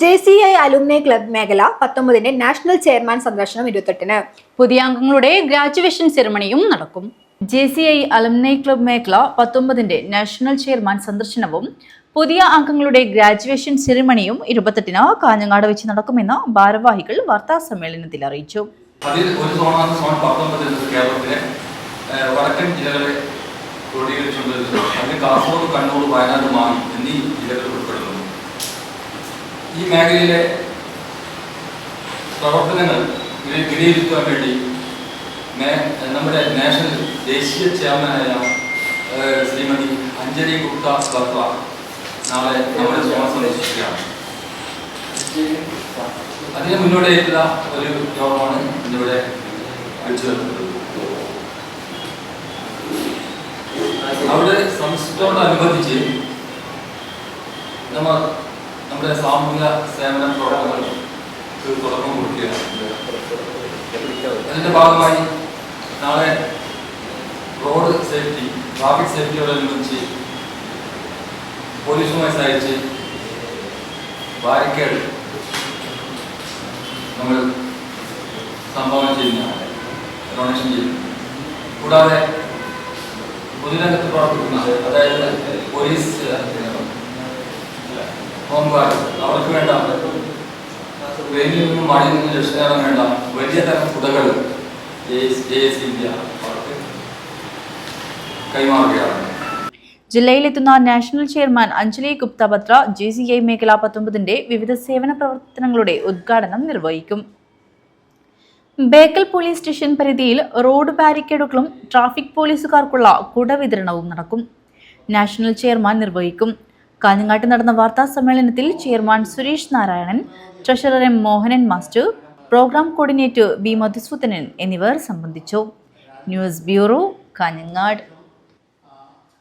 J C I alumni club മേഖല പത്തൊമ്പതിന്റെ national chairman സന്ദർശനം ഇരുപത്തെട്ടിന്. പുതിയ അംഗങ്ങളുടെ ഗ്രാജുവേഷൻ സെറമണിയും നടക്കും. J C I alumni club മേഖല പത്തൊമ്പതിന്റെ നാഷണൽ ചെയർമാൻ സന്ദർശനവും പുതിയ അംഗങ്ങളുടെ ഗ്രാജുവേഷൻ സെറിമണിയും ഇരുപത്തെട്ടിന് കാഞ്ഞങ്ങാട് വെച്ച് നടക്കുമെന്ന് ഭാരവാഹികൾ വാർത്താ സമ്മേളനത്തിൽ അറിയിച്ചു. അതിൽ ഒരു സോണാണ് സോൺ പത്തൊമ്പതിൽ കേരളത്തിലെ വടക്കൻ ജില്ലകളെ ക്രോഡീകരിച്ചുകൊണ്ട് കാസർഗോഡ് കണ്ണൂർ വയനാട് മാഹി എന്നീ ജില്ലകൾ ഉൾപ്പെടുന്നു. ഈ മേഖലയിലെ പ്രവർത്തനങ്ങൾ വിലയിരുത്താൻ വേണ്ടി നമ്മുടെ നാഷണൽ ദേശീയ ചെയർമാനായ ശ്രീമതി അഞ്ജലി ഗുപ്ത ബത്ര നാളെ നമ്മുടെ സോണം സന്ദർശിക്കുകയാണ്. അതിന് മുന്നോടിയായിട്ടുള്ള ഒരു യോഗമാണ് ഇന്നിവിടെ വിളിച്ചു അവിടെ സംസ്കൃതോടനുബന്ധിച്ച് നമ്മ നമ്മുടെ സാമൂഹിക സേവന പ്രവർത്തനങ്ങൾക്ക് തുടക്കം കൊടുക്കുകയാണ് അതിന്റെ ഭാഗമായി നാളെ റോഡ് സേഫ്റ്റി ട്രാഫിക് സേഫ്റ്റിയോടനുബന്ധിച്ച് പോലീസുമായി സഹായിച്ച് ബാരിക്കേഡ് നമ്മൾ സംഭാവന ചെയ്യുന്നതാണ് ഡൊണേഷൻ ചെയ്യുന്നു. കൂടാതെ പൊതുരംഗത്ത് പ്രവർത്തിക്കുന്ന അതായത് പോലീസ് ഹോംഗാർഡ് അവർക്ക് വേണ്ട. വെയിലിൽ നിന്നും മഴയിൽ നിന്നും രക്ഷ വേണ്ട. വലിയ തരം കുടകൾ. കൈമാറുകയാണ്. ജില്ലയിലെത്തുന്ന national chairman Anjali Gupta Batra J C I മേഖല പത്തൊമ്പതിന്റെ വിവിധ സേവന പ്രവർത്തനങ്ങളുടെ ഉദ്ഘാടനം നിർവഹിക്കും. ബേക്കൽ പോലീസ് സ്റ്റേഷൻ പരിധിയിൽ റോഡ് ബാരിക്കേഡുകളും ട്രാഫിക് പോലീസുകാർക്കുള്ള കുട വിതരണവും നടക്കും. നാഷണൽ ചെയർമാൻ നിർവഹിക്കും. കാഞ്ഞങ്ങാട്ട് നടന്ന വാർത്താ സമ്മേളനത്തിൽ chairman Suresh Narayanan treasurer M Mohanan master programme coordinator B Madhusudanan എന്നിവർ സംബന്ധിച്ചു. News bureau Kanhangad.